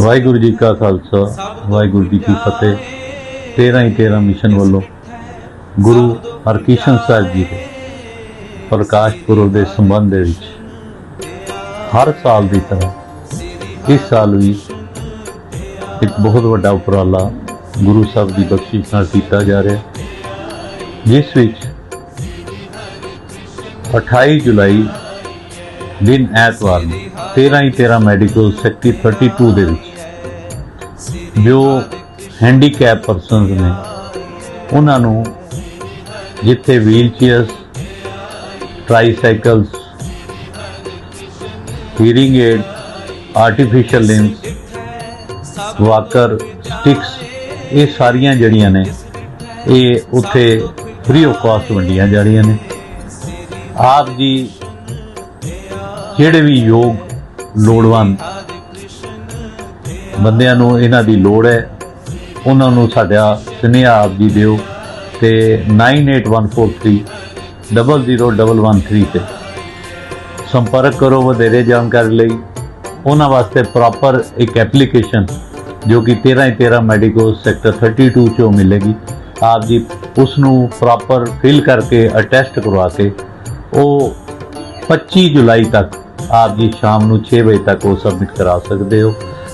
ਵਾਹਿਗੁਰੂ ਜੀ ਕਾ ਖਾਲਸਾ ਵਾਹਿਗੁਰੂ ਜੀ ਕੀ ਫਤਿਹ। 13 ਹੀ 13 ਮਿਸ਼ਨ ਵੱਲੋਂ ਗੁਰੂ ਹਰਕ੍ਰਿਸ਼ਨ ਸਾਹਿਬ ਜੀ ਦੇ ਪ੍ਰਕਾਸ਼ ਪੁਰਬ ਦੇ ਸੰਬੰਧ ਦੇ ਵਿੱਚ ਹਰ ਸਾਲ ਦੀ ਤਰ੍ਹਾਂ ਇਸ ਸਾਲ ਵੀ ਇੱਕ ਬਹੁਤ ਵੱਡਾ ਉਪਰਾਲਾ ਗੁਰੂ ਸਾਹਿਬ ਦੀ ਬਖਸ਼ਿਸ਼ ਨਾਲ ਕੀਤਾ ਜਾ ਰਿਹਾ ਜਿਸ ਵਿੱਚ 28 ਜੁਲਾਈ ਦਿਨ ਐਤਵਾਰ ਨੂੰ 13 ਹੀ 13 ਮੈਡੀਕਲ ਸੈਕਟਰ 32 ਦੇ ਵਿੱਚ ਜੋ ਹੈਂਡੀਕੈਪ ਪਰਸਨਸ ਨੇ, ਉਹਨਾਂ ਨੂੰ ਜਿੱਥੇ wheelchairs tricycles hearing aid artificial limbs walker sticks ਇਹ ਸਾਰੀਆਂ ਜਿਹੜੀਆਂ ਨੇ, ਇਹ ਉੱਥੇ ਫ੍ਰੀ ਆਫ ਕਾਸਟ ਵੰਡੀਆਂ ਜਾ ਰਹੀਆਂ ਨੇ। ਆਪ ਜੀ ਜਿਹੜੇ ਵੀ ਯੋਗ ਲੋੜਵੰਦ ਬੰਦਿਆਂ ਨੂੰ ਇਹਨਾਂ ਦੀ ਲੋੜ ਹੈ ਉਹਨਾਂ ਨੂੰ ਸਾਡਾ ਸੁਨੇਹਾ ਆਪ ਜੀ ਦਿਓ ਤੇ 98143 00113 ਤੇ ਸੰਪਰਕ ਕਰੋ ਵਧੇਰੇ ਜਾਣਕਾਰੀ ਲਈ ਉਹਨਾਂ ਵਾਸਤੇ ਪ੍ਰੋਪਰ ਇੱਕ ਐਪਲੀਕੇਸ਼ਨ ਜੋ ਕਿ 13 ਹੀ 13 ਮੈਡੀਕਲ ਸੈਕਟਰ 32 ਚੋਂ ਮਿਲੇਗੀ ਆਪ ਜੀ ਉਸ ਨੂੰ ਪ੍ਰੋਪਰ ਫਿਲ ਕਰਕੇ ਅਟੈਸਟ ਕਰਵਾ ਕੇ ਉਹ 25 ਜੁਲਾਈ ਤੱਕ ਆਪ ਜੀ ਸ਼ਾਮ ਨੂੰ 6 ਵਜੇ ਤੱਕ ਉਹ ਸਬਮਿਟ ਕਰਾ ਸਕਦੇ ਹੋ